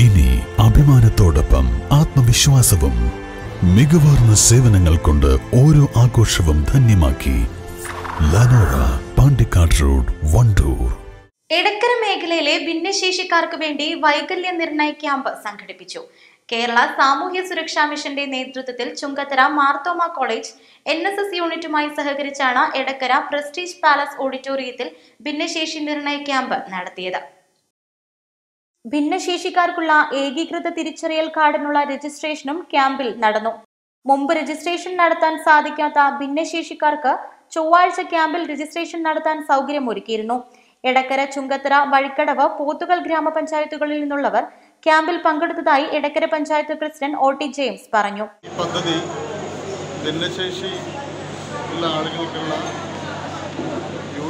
ഇനി അഭിമാനത്തോടൊപ്പം ആത്മവിശ്വാസവും മികവാർന്ന സേവനങ്ങൾ കൊണ്ട് ഓരോ ആഘോഷവും ധന്യമാക്കി ലനോറ പാണ്ടിക്കാട് റോഡ് വണ്ടൂർ. എടക്കര മേഖലയിലെ ഭിന്നശേഷിക്കാർക്ക് വേണ്ടി വൈകല്യ നിർണയ ക്യാമ്പ് സംഘടിപ്പിച്ചു. കേരള സാമൂഹ്യ സുരക്ഷാ മിഷന്റെ നേതൃത്വത്തിൽ Chungathara Marthoma college N S S യൂണിറ്റുമായി സഹകരിച്ചാണ് എടക്കര പ്രസ്റ്റീജ് പാലസ് ഓഡിറ്റോറിയത്തിൽ ഭിന്നശേഷി നിർണയ ക്യാമ്പ് നടത്തിയത്. ഭിന്നശേഷിക്കാർക്കുള്ള ഏകീകൃത തിരിച്ചറിയൽ കാർഡിനുള്ള രജിസ്ട്രേഷനും ക്യാമ്പിൽ നടന്നു. മുമ്പ് രജിസ്ട്രേഷൻ നടത്താൻ സാധിക്കാത്ത ഭിന്നശേഷിക്കാർക്ക് ചൊവ്വാഴ്ച ക്യാമ്പിൽ രജിസ്ട്രേഷൻ നടത്താൻ സൗകര്യമൊരുക്കിയിരുന്നു. എടക്കര ചുങ്കത്തറ വഴിക്കടവ് പോത്തുകൽ ഗ്രാമപഞ്ചായത്തുകളിൽ നിന്നുള്ളവർ ക്യാമ്പിൽ പങ്കെടുത്തതായി Edakkara panchayat president O T James പറഞ്ഞു. ഈ പദ്ധതി ഭിന്നശേഷി ഉള്ള ആളുകൾക്കുള്ള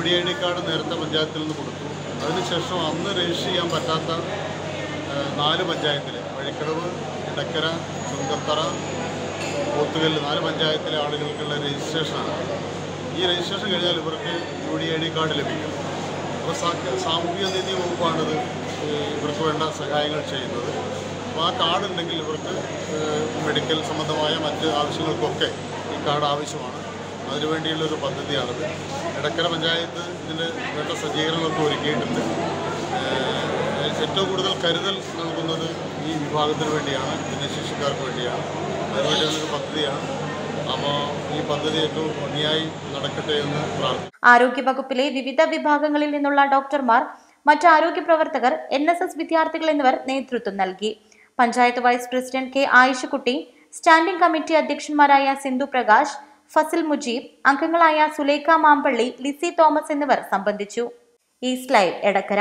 ഡി ഐ ഡി കാർഡ് നേരത്തെ പഞ്ചായത്തിൽ നിന്ന് കൊടുത്തു. അതിനുശേഷം അന്ന് രജിസ്റ്റർ ചെയ്യാൻ പറ്റാത്ത നാല് പഞ്ചായത്തിൽ വഴിക്കടവ് ഇടക്കര ചുങ്കത്തറ പോത്തുകല്ല് നാല് പഞ്ചായത്തിലെ ആളുകൾക്കുള്ള രജിസ്ട്രേഷനാണ്. ഈ രജിസ്ട്രേഷൻ കഴിഞ്ഞാൽ ഇവർക്ക് U D I D card ലഭിക്കും. അപ്പോൾ സാമൂഹിക നീതി വകുപ്പാണിത് ഇവർക്ക് വേണ്ട സഹായങ്ങൾ ചെയ്യുന്നത്. അപ്പോൾ ആ കാർഡ് ഉണ്ടെങ്കിൽ ഇവർക്ക് മെഡിക്കൽ സംബന്ധമായ മറ്റ് ആവശ്യങ്ങൾക്കൊക്കെ ഈ കാർഡ് ആവശ്യമാണ്. അതിനുവേണ്ടിയുള്ളൊരു പദ്ധതിയാണിത്. ഇടക്കര പഞ്ചായത്ത് ഇതിന് വേണ്ട സജ്ജീകരണങ്ങളൊക്കെ ഒരുക്കിയിട്ടുണ്ട്. ഏറ്റവും കൂടുതൽ കരുതൽ നൽകുന്നത് ഈ വിഭാഗത്തിന് വേണ്ടിയാണ് ഭിന്നശേഷിക്കാർക്ക് വേണ്ടിയാണ്. അതിനുവേണ്ടിയുള്ളൊരു പദ്ധതിയാണ്. അപ്പോൾ ഈ പദ്ധതി ഏറ്റവും നടക്കട്ടെ എന്ന് വിവിധ വിഭാഗങ്ങളിൽ നിന്നുള്ള ഡോക്ടർമാർ മറ്റ് ആരോഗ്യ പ്രവർത്തകർ എൻ എസ് എസ് വിദ്യാർത്ഥികൾ എന്നിവർ നേതൃത്വം നൽകി. Panchayat vice president K Ayishakutty standing committee അധ്യക്ഷന്മാരായ Sindhu Prakash Fasil Mujeeb അംഗങ്ങളായ സുലേഖ മാമ്പള്ളി ലിസി തോമസ് എന്നിവർ സംബന്ധിച്ചു. East live Edakkara.